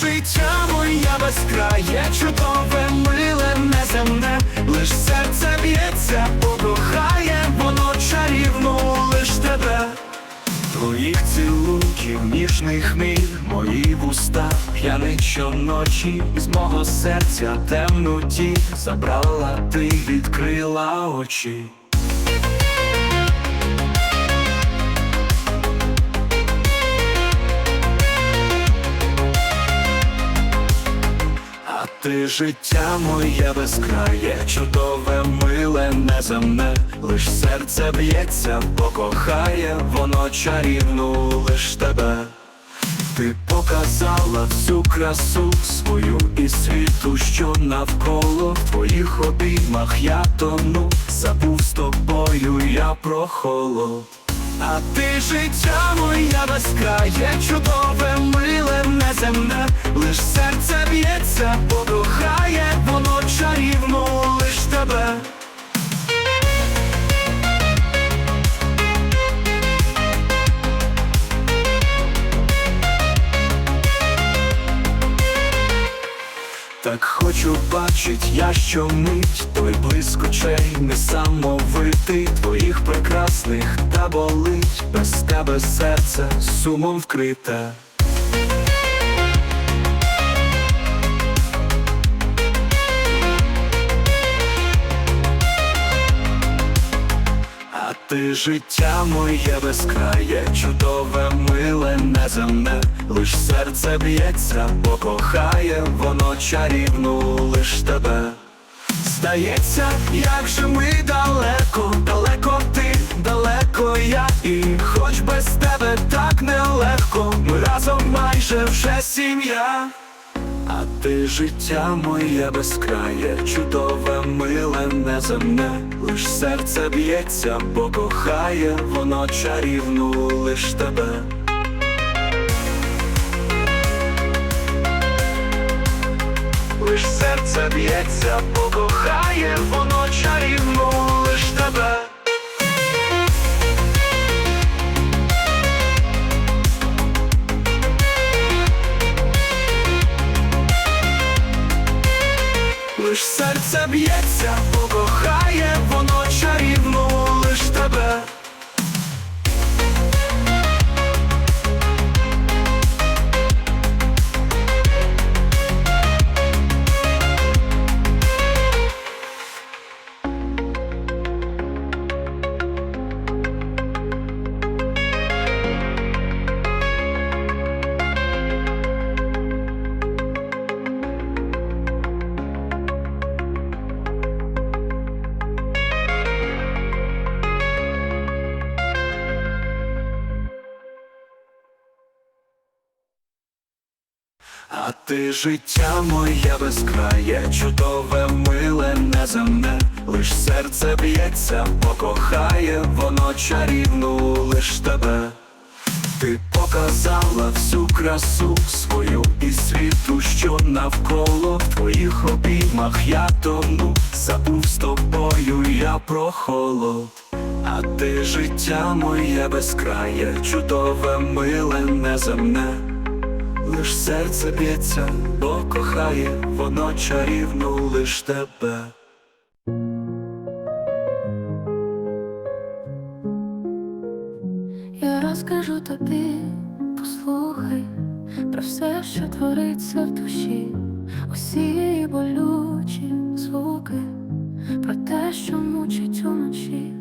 життя моя безкрає, чудове, миле, неземне, лиш серце б'ється, покохає, воно чарівно, лиш тебе. Твоїх цілунків, ніжних мір, мої вуста, п'яний щоночі, з мого серця темну ті забрала ти, відкрила очі. Ти життя моє безкрає, чудове, миле, неземне, лиш серце б'ється, покохає, воно чарівну лиш тебе. Ти показала всю красу свою і світу, що навколо в твоїх обіймах я тону, забув з тобою я про холод. А ти життя моя безкрає, чудове, миле, неземне, лиш серце б'ється, подухає, воно чарівно лиш тебе. Хочу бачить я щомить той блиск очей несамовитий твоїх прекрасних та болить без тебе серце сумом вкрите. Ти життя моє безкрає, чудове, миле, неземне, лиш серце б'ється, покохає, воно чарівну лиш тебе. Здається, як же ми далеко, далеко ти, далеко я, і хоч без тебе так нелегко, ми разом майже вже сім'я. А ти життя моє безкрає, чудове, миле, неземне, лиш серце б'ється, бо кохає, воно чарівну лиш тебе. Лиш серце б'ється, бо кохає, воно чарівну А ти життя моє безкрає, чудове, миле, неземне, лиш серце б'ється, покохає, воно чарівну лиш тебе. Ти показала всю красу свою і світу, що навколо в твоїх обіймах я тону, забув з тобою я про холод. А ти життя моє безкрає, чудове, миле, неземне. Лиш серце б'ється, бо кохає, воно чарівну лиш тебе. Я розкажу тобі, послухай про все, що твориться в душі, усі болючі звуки, про те, що мучить уночі.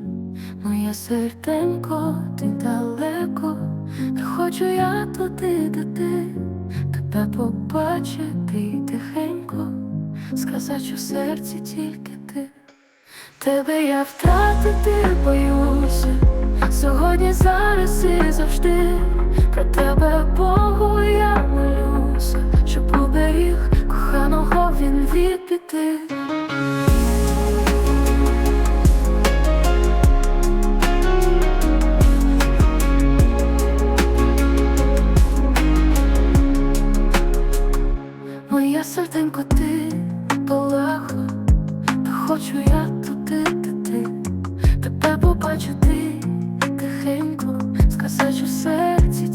Моє серденько, ти далеко, не хочу я туди, де ти, тебе побачити тихенько, сказати, у серці тільки ти. Тебе я втратити боюся Сьогодні, зараз і завжди Про тебе Богу я молюся,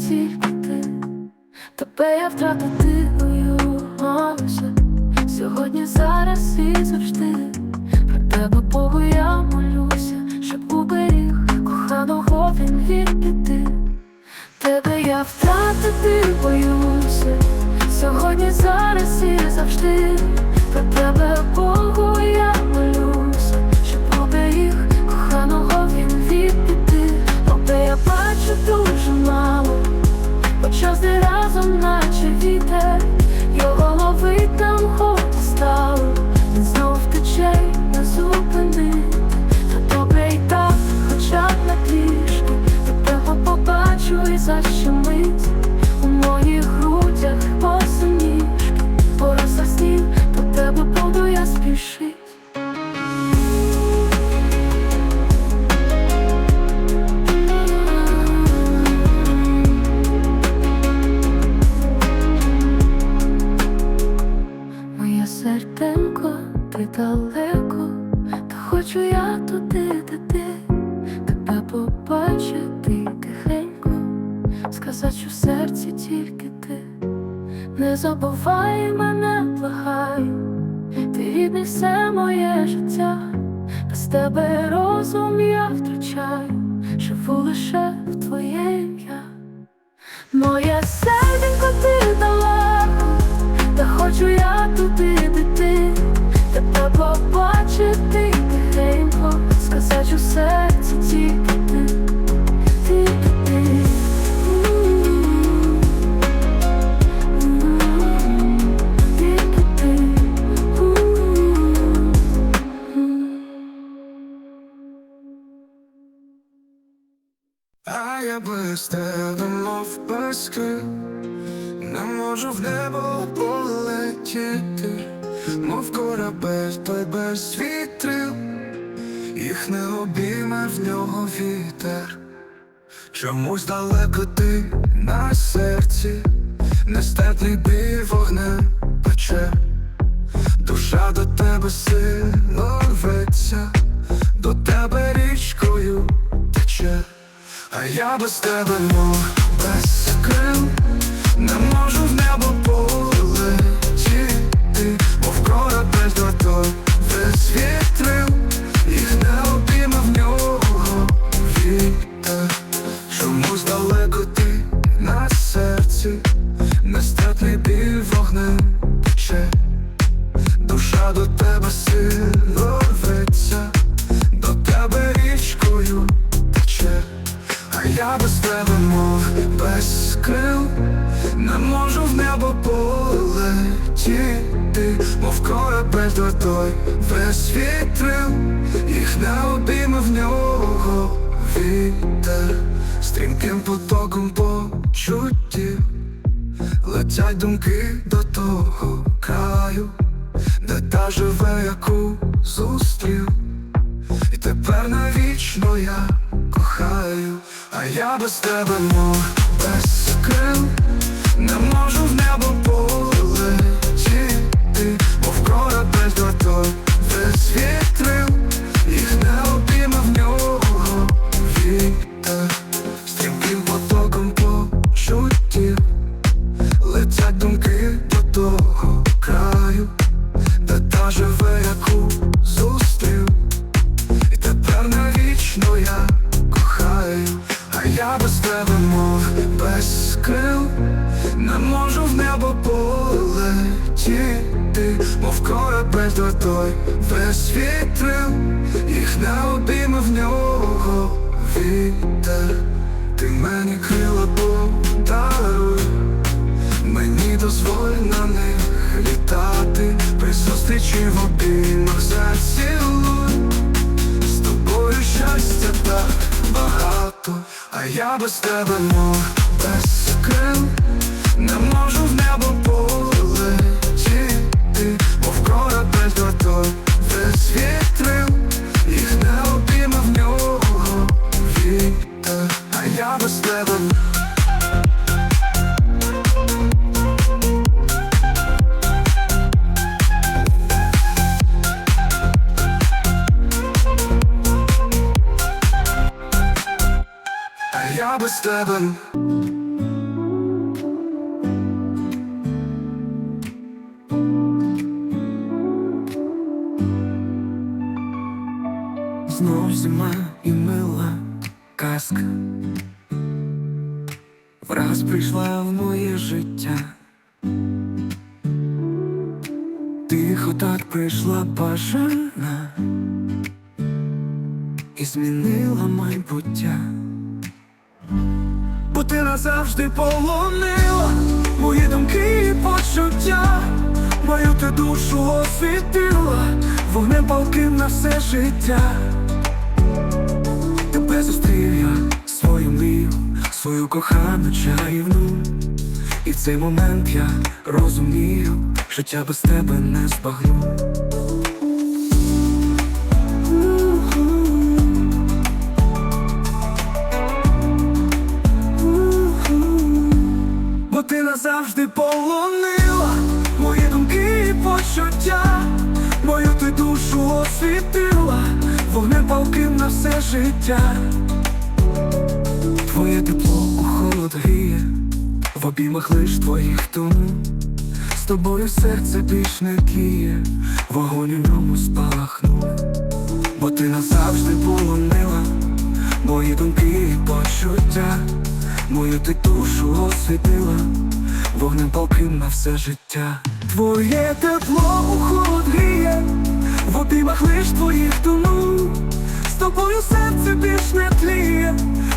цвіти, тебе я втратитую лише Сьогодні, зараз і завжди Про тебе Богу я молюся, щоб уберіг коханого він від біди Тебе я втратити боюся, сьогодні, зараз і завжди Про тебе Богу я. В серці тільки ти, не забувай мене, благаю, ти рідний все моє життя, без тебе розум я втрачаю, живу лише в твоє ім'я. Моє серденько ти далеко, та хочу я туди, де ти, тебе побачити тихенько, сказати що корабель, той без вітрил, їх не обійме в нього вітер. Чомусь далеко ти на серці, нестерпний бій вогнем пече, душа до тебе сильно до тебе річкою тече. А я без тебе мов без крил я без тебе мов без крил. Не можу в небо полетіти Мов корабель до той без вітрил. Їх не обійме в нього вітер. Стрімким потоком почуттів Летять думки до того краю Де та живе, яку зустрів. І тепер навічно я кохаю, а я без тебе мов без крил Не можу в небо полетіти, мов корабель до той без Зустрічі в обіймах зацілуй. З тобою щастя так багато, а я без тебе мов без крил Не можу в небо Тебе. Знов зима і мила казка. Враз прийшла в моє життя. Тихо так прийшла бажана І змінила майбуття ти назавжди полонила Мої думки і почуття Мою ти душу освітила. Вогнем палким на все життя. Тебе зустрів я свою мрію Свою кохану чарівну. І в цей момент я розумію Життя без тебе не збагну все життя. Твоє тепло у холод гріє, в обіймах лиш твоїх тону. З тобою серце більш не тліє, вогонь у ньому спалахнув. Бо ти назавжди полонила мої думки і почуття, мою ти душу освітила, вогнем палким на все життя. Твоє тепло у холод гріє, в обіймах лиш твоїх тону. Тобою серце більш не тліє,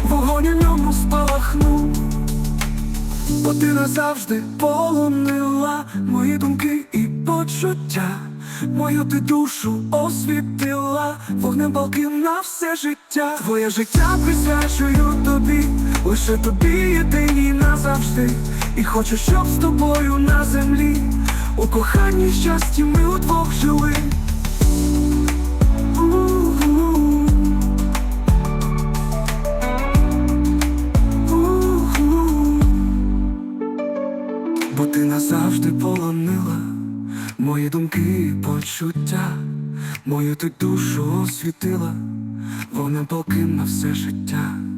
вогонь у ньому спалахнув. Бо ти назавжди полонила мої думки і почуття, мою ти душу освітила, вогнем балким на все життя. Твоє життя присвячую тобі, лише тобі єдиній назавжди. І хочу, щоб з тобою на землі у коханні щасті ми удвох жили. Почуття, мою ти душу освітила, вогнем палким на все життя.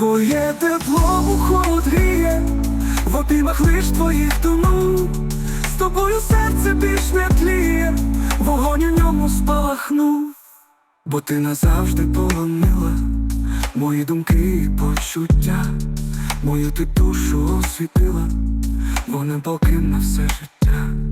Твоє тепло у холод в обіймах лиш твоїх тону. З тобою серце більш не тліє, вогонь у ньому спалахнув, бо ти назавжди полонила мої думки і почуття, мою ти душу освітила, палким на все життя.